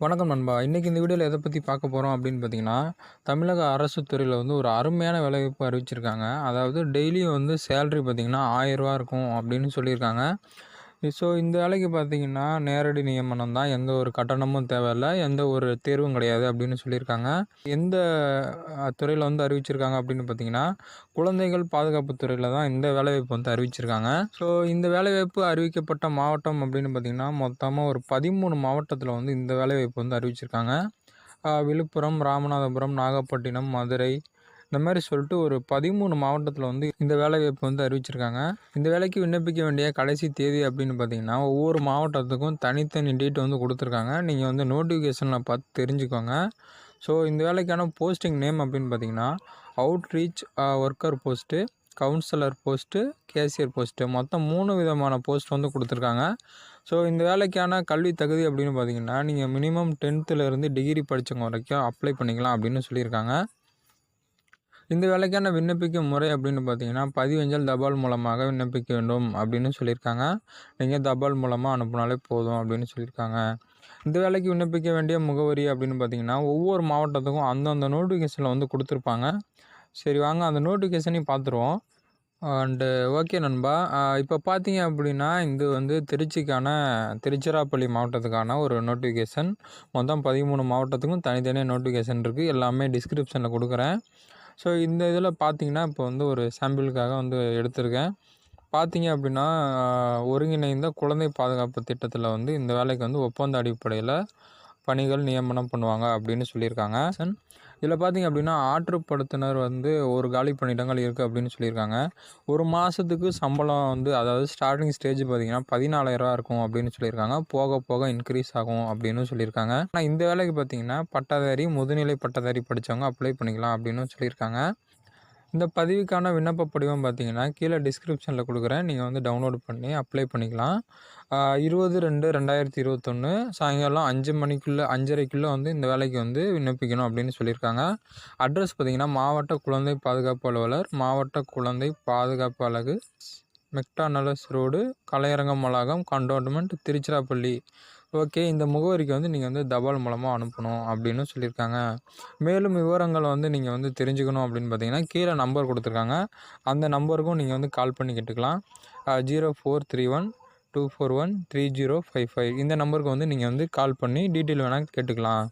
வணக்கம் நண்பா. இன்றைக்கி இந்த வீடியோவில் எதை பற்றி பார்க்க போகிறோம் அப்படின்னு பார்த்தீங்கன்னா தமிழக அரசு துறையில் வந்து ஒரு அருமையான வேலைவாய்ப்பு அறிவிச்சிருக்காங்க. அதாவது டெய்லியும் வந்து சேல்ரி பார்த்திங்கன்னா ஆயிரரூவா இருக்கும் அப்படின்னு சொல்லியிருக்காங்க. ஸோ இந்த வேலைக்கு பார்த்தீங்கன்னா நேரடி நியமனம் தான். எந்த ஒரு கட்டணமும் தேவையில்லை. எந்த ஒரு தேர்வும் கிடையாது அப்படின்னு சொல்லியிருக்காங்க. எந்த துறையில் வந்து அறிவிச்சிருக்காங்க அப்படின்னு பார்த்தீங்கன்னா குழந்தைகள் பாதுகாப்பு துறையில் தான் இந்த வேலைவாய்ப்பு வந்து அறிவிச்சிருக்காங்க. ஸோ இந்த வேலைவாய்ப்பு அறிவிக்கப்பட்ட மாவட்டம் அப்படின்னு பார்த்தீங்கன்னா மொத்தமாக ஒரு பதிமூணு மாவட்டத்தில் வந்து இந்த வேலைவாய்ப்பு வந்து அறிவிச்சிருக்காங்க. விழுப்புரம் ராமநாதபுரம் நாகப்பட்டினம் மதுரை இந்த மாதிரி சொல்லிட்டு ஒரு பதிமூணு மாவட்டத்தில் வந்து இந்த வேலைவாய்ப்பு வந்து அறிவிச்சிருக்காங்க. இந்த வேலைக்கு விண்ணப்பிக்க வேண்டிய கடைசி தேதி அப்படின்னு பார்த்தீங்கன்னா ஒவ்வொரு மாவட்டத்துக்கும் தனித்தனி டேட் வந்து கொடுத்துருக்காங்க. நீங்கள் வந்து நோட்டிஃபிகேஷனில் பார்த்து தெரிஞ்சுக்கோங்க. ஸோ இந்த வேலைக்கான போஸ்டிங் நேம் அப்படின்னு பார்த்தீங்கன்னா outreach worker post councillor post cashier post மொத்தம் மூணு விதமான போஸ்ட் வந்து கொடுத்துருக்காங்க. ஸோ இந்த வேலைக்கான கல்வி தகுதி அப்படின்னு பார்த்தீங்கன்னா நீங்கள் மினிமம் டென்த்துலேருந்து டிகிரி படித்தவங்க வரைக்கும் அப்ளை பண்ணிக்கலாம் அப்படின்னு சொல்லியிருக்காங்க. இந்த வேலைக்கான விண்ணப்பிக்கும் முறை அப்படின்னு பார்த்தீங்கன்னா பதிவஞ்சல் தபால் மூலமாக விண்ணப்பிக்க வேண்டும் அப்படின்னு சொல்லியிருக்காங்க. நீங்கள் தபால் மூலமாக அனுப்புனாலே போதும் அப்படின்னு சொல்லியிருக்காங்க. இந்த வேலைக்கு விண்ணப்பிக்க வேண்டிய முகவரி அப்படின்னு பார்த்தீங்கன்னா ஒவ்வொரு மாவட்டத்துக்கும் அந்தந்த நோட்டிஃபிகேஷனில் வந்து கொடுத்துருப்பாங்க. சரி வாங்க அந்த நோட்டிஃபிகேஷனையும் பார்த்துருவோம். அண்டு ஓகே நண்பா. இப்போ பார்த்தீங்க அப்படின்னா இது வந்து திருச்சிக்கான திருச்சிராப்பள்ளி மாவட்டத்துக்கான ஒரு நோட்டிஃபிகேஷன் மொத்தம் பதிமூணு மாவட்டத்துக்கும் தனித்தனியாக நோட்டிஃபிகேஷன் இருக்குது எல்லாமே டிஸ்கிரிப்ஷனில் கொடுக்குறேன். ஸோ இந்த இதில் பார்த்திங்கன்னா இப்போ வந்து ஒரு சாம்பிளுக்காக வந்து எடுத்திருக்கேன். பார்த்திங்க அப்படின்னா ஒருங்கிணைந்த குழந்தை பாதுகாப்பு திட்டத்தில் வந்து இந்த வேலைக்கு வந்து ஒப்பந்த அடிப்படையில் பணிகள் நியமனம் பண்ணுவாங்க அப்படின்னு சொல்லியிருக்காங்க. இதில் பார்த்திங்க அப்படின்னா ஆற்றுப்படுத்தினர் வந்து ஒரு காலி பணியிடங்கள் இருக்குது அப்படின்னு சொல்லியிருக்காங்க. ஒரு மாதத்துக்கு சம்பளம் வந்து அதாவது ஸ்டார்டிங் ஸ்டேஜ் பார்த்திங்கன்னா பதினாலாயிரரூவா இருக்கும் அப்படின்னு சொல்லியிருக்காங்க. போக போக இன்க்ரீஸ் ஆகும் அப்படின்னு சொல்லியிருக்காங்க. ஆனால் இந்த வேலைக்கு பார்த்திங்கன்னா பட்டதாரி முதுநிலை பட்டதாரி படித்தவங்க அப்ளை பண்ணிக்கலாம் அப்படின்னு சொல்லியிருக்காங்க. இந்த பதிவுக்கான விண்ணப்ப படிவம் பார்த்தீங்கன்னா கீழே டிஸ்கிரிப்ஷனில் கொடுக்குறேன். நீங்கள் வந்து டவுன்லோட் பண்ணி அப்ளை பண்ணிக்கலாம். இருபது ரெண்டு ரெண்டாயிரத்தி இருபத்தொன்று சாயங்காலம் அஞ்சு மணிக்குள்ளே அஞ்சரைக்குள்ளே வந்து இந்த வேலைக்கு வந்து விண்ணப்பிக்கணும் அப்படின்னு சொல்லியிருக்காங்க. அட்ரஸ் பார்த்திங்கன்னா மாவட்ட குழந்தை பாதுகாப்பு அலுவலர் மாவட்ட குழந்தை பாதுகாப்பு அலகு மெக்டானலஸ் ரோடு கலையரங்கம் வளாகம் கண்டோன்மெண்ட் திருச்சிராப்பள்ளி. ஓகே இந்த முகவரிக்கு வந்து நீங்கள் வந்து தபால் மூலமாக அனுப்பணும் அப்படின்னு சொல்லியிருக்காங்க. மேலும் விவரங்களை வந்து நீங்கள் வந்து தெரிஞ்சுக்கணும் அப்படின்னு பார்த்தீங்கன்னா கீழே நம்பர் கொடுத்துருக்காங்க. அந்த நம்பருக்கும் நீங்கள் வந்து கால் பண்ணி கேட்டுக்கலாம். Zero four three one two four one three zero five five இந்த நம்பருக்கு வந்து நீங்கள் வந்து கால் பண்ணி டீட்டெயில் வேணால் கேட்டுக்கலாம்.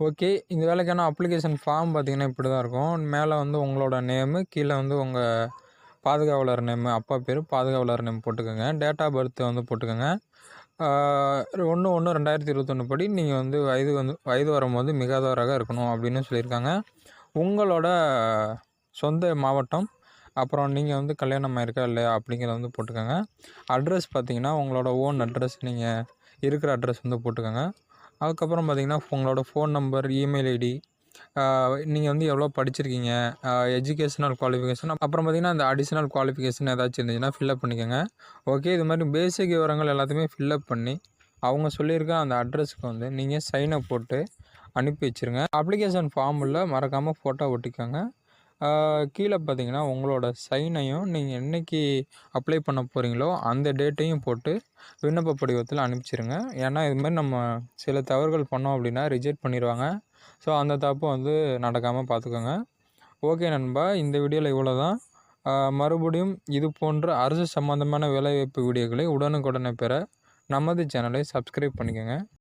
ஓகே இந்த வேலைக்கான அப்ளிகேஷன் ஃபார்ம் பார்த்திங்கன்னா இப்படி தான் இருக்கும். மேலே வந்து உங்களோட நேமு கீழே வந்து உங்கள் பாதுகாவலர் நேமு அப்பா பேர் பாதுகாவலர் நேம் போட்டுக்கோங்க. டேட் ஆஃப் பர்த் வந்து போட்டுக்கோங்க. ஒன்று ஒன்று ரெண்டாயிரத்தி இருபத்தொன்று படி நீங்கள் வந்து வயது வந்து வயது வரும்போது மிகாதவராக இருக்கணும் அப்படின்னு சொல்லியிருக்காங்க. உங்களோட சொந்த மாவட்டம் அப்புறம் நீங்கள் வந்து கல்யாணம் ஆயிருக்கா இல்லையா அப்படிங்கிறத வந்து போட்டுக்கோங்க. அட்ரஸ் பார்த்தீங்கன்னா உங்களோட ஓன் அட்ரஸ் நீங்கள் இருக்கிற அட்ரஸ் வந்து போட்டுக்கோங்க. அதுக்கப்புறம் பார்த்தீங்கன்னா உங்களோட ஃபோன் நம்பர் இமெயில் ஐடி நீங்கள் வந்து எவ்வளோ படிச்சிருக்கீங்க? எஜுகேஷனல் குவாலிஃபிகேஷன் அப்புறம் பார்த்திங்கன்னா அந்த அடிஷ்னல் குவாலிஃபிகேஷன் ஏதாச்சும் இருந்துச்சுன்னா ஃபில்அப் பண்ணிக்கோங்க. ஓகே இது மாதிரி பேசிக் விவரங்கள் எல்லாத்தையுமே ஃபில்அப் பண்ணி அவங்க சொல்லியிருக்க அந்த அட்ரஸுக்கு வந்து நீங்கள் சைனை போட்டு அனுப்பி வச்சுருங்க. அப்ளிகேஷன் ஃபார்மில் மறக்காமல் ஃபோட்டோ ஒட்டிக்கோங்க. கீழே பார்த்தீங்கன்னா உங்களோட சைனையும் நீங்கள் என்றைக்கு அப்ளை பண்ண போகிறீங்களோ அந்த டேட்டையும் போட்டு விண்ணப்ப படிவத்தில் அனுப்பிச்சிருங்க. ஏன்னா இதுமாதிரி நம்ம சில தவறுகள் பண்ணோம் அப்படின்னா ரிஜெக்ட் பண்ணிடுவாங்க ஸோ அந்த தப்பு வந்து நடக்காமல் பார்த்துக்கோங்க. ஓகே நண்பா இந்த வீடியோவில் இவ்வளோ தான் மறுபடியும் இது போன்ற அரசு சம்மந்தமான வேலைவாய்ப்பு வீடியோக்களை உடனுக்குடனே பெற நமது சேனலை சப்ஸ்கிரைப் பண்ணிக்கோங்க.